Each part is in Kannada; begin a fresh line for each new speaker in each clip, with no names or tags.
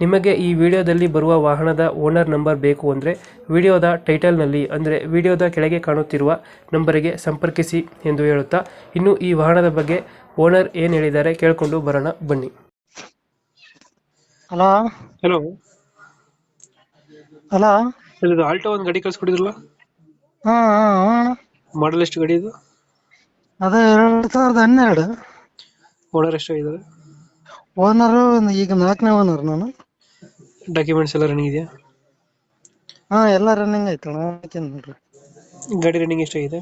ನಿಮಗೆ ಈ ವಿಡಿಯೋದಲ್ಲಿ ಬರುವ ವಾಹನದ ಓನರ್ ನಂಬರ್ ಬೇಕು ಅಂದರೆ ವಿಡಿಯೋದ ಟೈಟಲ್ನಲ್ಲಿ ಅಂದರೆ ವಿಡಿಯೋದ ಕೆಳಗೆ ಕಾಣುತ್ತಿರುವ ನಂಬರಿಗೆ ಸಂಪರ್ಕಿಸಿ ಎಂದು ಹೇಳುತ್ತಾ ಇನ್ನು ಈ ವಾಹನದ ಬಗ್ಗೆ ಓನರ್ ಏನು ಹೇಳಿದ್ದಾರೆ ಕೇಳಿಕೊಂಡು ಬರೋಣ ಬನ್ನಿ.
ಹಲೋ.
ಹಲೋ.
ಹಲೋ.
ಇದು ಆಲ್ಟೋ ಒಂದು ಗಾಡಿ ಕಳಿಸ್ಕೊಡಿದ್ರಲ್ಲ?
ಹಾ ಹಾ ಅಣ್ಣ
ಮಾಡಲ್ ಎಷ್ಟು ಗಾಡಿ ಇದು?
ಅದು ಎರಡು ಸಾವಿರದ ಹನ್ನೆರಡು.
ಓನರ್ ಎಷ್ಟು ಆಗಿದ್ದಾರೆ
ಓನರು ಈಗ ನಾಲ್ಕನೇ ಓನರ್ ನಾನು.
ಡಾಕ್ಯುಮೆಂಟ್ಸ್ ಎಲ್ಲ ರನ್ನಿಂಗ್ ಇದೆಯಾ?
ಹಾ ಎಲ್ಲ ರನ್ನಿಂಗ್ ಐತೆ ಅಣ್ಣ ನೋಡ್ರಿ.
ಗಾಡಿ ರನ್ನಿಂಗ್ ಎಷ್ಟಾಗಿದೆ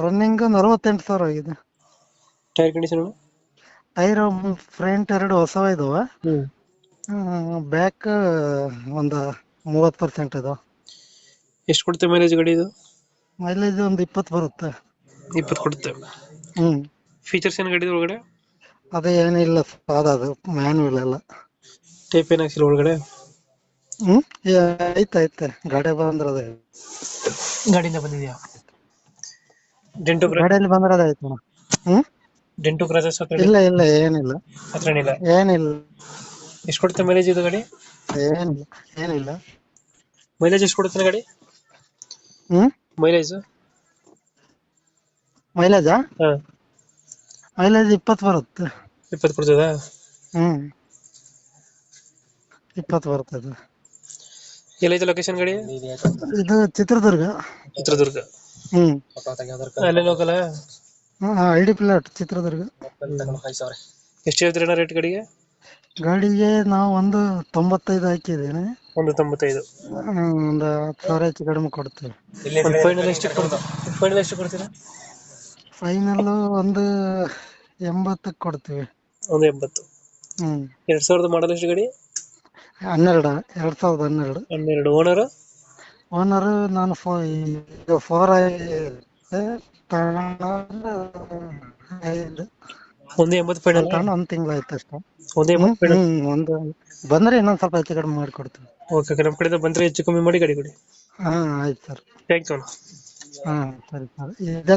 ರನ್ನಿಂಗ್ ನಲವತ್ತೆಂಟು ಸಾವಿರ ಆಗಿದೆ.
ಟೈರ್ ಕಂಡೀಷನ್
ಟೈರ್ ಫ್ರಂಟ್ ಎರಡು ಹೊಸವ ಇದಾವ.
ಹ್ಞೂ
ಬ್ಯಾಕ್ ಒಂದು ಮೂವತ್ತು ಪರ್ಸೆಂಟ್ ಇದಾವ.
ಎಷ್ಟು ಕೊಡುತ್ತೆ ಮೈಲೇಜ್ ಗಾಡಿ ಇದು?
ಮೈಲೇಜ್ ಒಂದು ಇಪ್ಪತ್ತು ಬರುತ್ತೆ.
ಇಪ್ಪತ್ತು ಕೊಡುತ್ತೆ.
ಹ್ಮ್.
ಫೀಚರ್ಸ್ ಏನು ಗಾಡಿ ಒಳಗಡೆ
ಅದೇ ಏನಿಲ್ಲ ಸಾದಾ ಅದು ಮ್ಯಾನ್ಯೂಲ್ ಎಲ್ಲ.
ಟೇಪ್ ಏನ್ ಹಾಕ್ಸಿಲ್ಲ ಒಳಗಡೆ?
ಹ್ಮ್? ಏ, ಐತೆ ಐತೆ ಗಾಡಿ ಬಂದ್ರದ.
ಗಾಡಿಯಿಂದ ಬಂದಿದ್ಯಾ? ಡೆಂಟು
ಗಾಡಿಯಲ್ಲಿ ಬಂದ್ರದ ಐತೆ ಅಣ್ಣ. ಹ್ಮ್?
ಡೆಂಟು ಕ್ರಾಚಸ್ ಹತ್ರ
ಇಲ್ಲ ಇಲ್ಲ ಏನಿಲ್ಲ.
ಹತ್ರ ಏನಿಲ್ಲ?
ಏನಿಲ್ಲ.
ಎಷ್ಟು ಕೊಡುತ್ತೆ ಮೈಲೇಜ್ ಇದು ಗಾಡಿ?
ಏನಿಲ್ಲ ಏನಿಲ್ಲ.
ಮೈಲೇಜ್ ಎಷ್ಟು ಕೊಡುತ್ತೆ ಗಾಡಿ?
ಹ್ಮ್?
ಮೈಲೇಜ್
ಮೈಲೇಜಾ
ಹಾ.
ಮೈಲೇಜ್ ಇಪ್ಪತ್ತು ಬರುತ್ತೆ.
ಇಪ್ಪತ್ತು ಕೊಡ್ತದಾ?
ಹ್ಮ್. ಇಪ್ಪತ್ತು ಬರ್ತದೆ.
ಎಲ್ಲೈತೆ ಲೊಕೇಶನ್ ಗಾಡಿ?
ಇದು ಚಿತ್ರದುರ್ಗ.
ಚಿತ್ರದುರ್ಗ.
ಹ್ಮ್.
ಅಲ್ಲೇ local
I D plot Chitradurga.
ಎಷ್ಟು ಹೇಳ್ತೀರಣ್ಣ ರೇಟ್ ಗಡಿಗೆ?
ಗಾಡಿಗೆ ನಾವು ಒಂದು ತೊಂಬತ್ತೈದು ಹಾಕಿದ್ದೇನೆ.
ಒಂದು ತೊಂಬತ್ತೈದು.
ಹ್ಮ್, ಒಂದು ಹತ್ತು ಸಾವಿರ ಹೆಚ್ಚು ಕಡಿಮೆ ಕೊಡ್ತೀವಿ.
ಒಂದು ಫೈನಲ್ ಎಷ್ಟು ಕೊಡ್ತೀರಾ? ಫೈನಲ್ ಎಷ್ಟು ಕೊಡ್ತೀರಾ?
ಫೈನಲ್ ಒಂದು ಎಂಬತ್ತಕ್ಕೆ ಕೊಡ್ತೀವಿ.
ಒಂದು ಎಂಬತ್ತು.
ಹ್ಮ್.
ಎರಡ್ ಸಾವಿರದ ಮಾಡಲ್ ಎಷ್ಟು ಗಾಡಿ?
ಹನ್ನೆರಡು ಎರಡ್ ಸಾವಿರದ ಹನ್ನೆರಡು.
ಹನ್ನೆರಡು. ಓನರ್
ಓನರ್ ನಾನು ಫೋರ್
ಒಂದು ಎಂಬತ್ತು ಫೈನಲ್
ತಗೊಂಡು ಒಂದು ತಿಂಗಳಾಯ್ತು ಅಷ್ಟೇ.
ಒಂದು ಎಂಬತ್ತು ಫೈನಲ್
ಒಂದು. ಬಂದ್ರೆ ಇನ್ನೊಂದ್ ಸ್ವಲ್ಪ ಹೆಚ್ಚು ಕಡಿಮೆ ಮಾಡಿಕೊಡ್ತೀವಿ
ಓಕೆ ನಮ್ಮ ಕಡೆಯಿಂದ ಬಂದ್ರೆ ಹೆಚ್ಚು ಕಮ್ಮಿ ಮಾಡಿ ಗಾಡಿ ಕೊಡಿ.
ಹಾ ಆಯ್ತು ಸರ್.
ಥ್ಯಾಂಕ್ ಯು ಅಣ್ಣ.
ಹಾ ಸರಿ ಸರ್. ಇದೇ